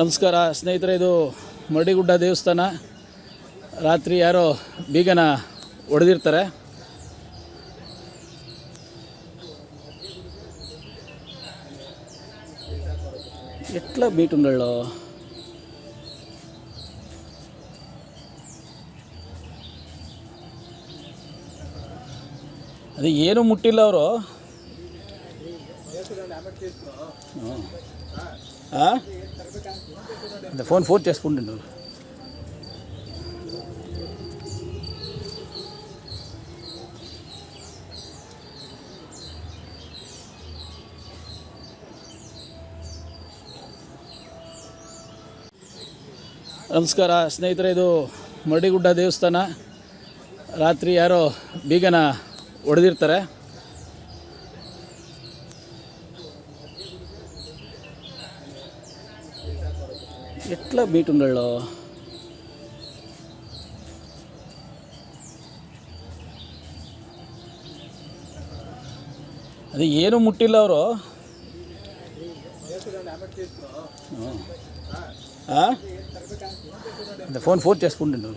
ನಮಸ್ಕಾರ, ಸ್ನೇಹಿತರೆ, ಇದು ಮರಡಿಗುಡ್ಡ ದೇವಸ್ಥಾನ. ರಾತ್ರಿ ಯಾರೋ ಬೀಗನ ಹೊಡೆದಿರ್ತಾರೆ ಎಟ್ಲ ಬೀಟುಗಳು ಅದು ಏನು ಮುಟ್ಟಿಲ್ಲ ಅವರು. ఫోన్ ఫోన్ చేసుకుంటుండు ನಮಸ್ಕಾರ ಸ್ನೇಹಿತರೆ ಇದು ಮರಡಿಗುಡ್ಡ ದೇವಸ್ಥಾನ ರಾತ್ರಿ ಯಾರೋ ಬೀಗನ ಹೊಡೆದಿರ್ತಾರೆ ఎట్లా బీట్ ఉండళ్ళు అదే ಏನು ಮುಟ್ಟಿಲ್ಲ ಅವರು అదే ఫోన్ ఫోన్ చేసుకుంటుండు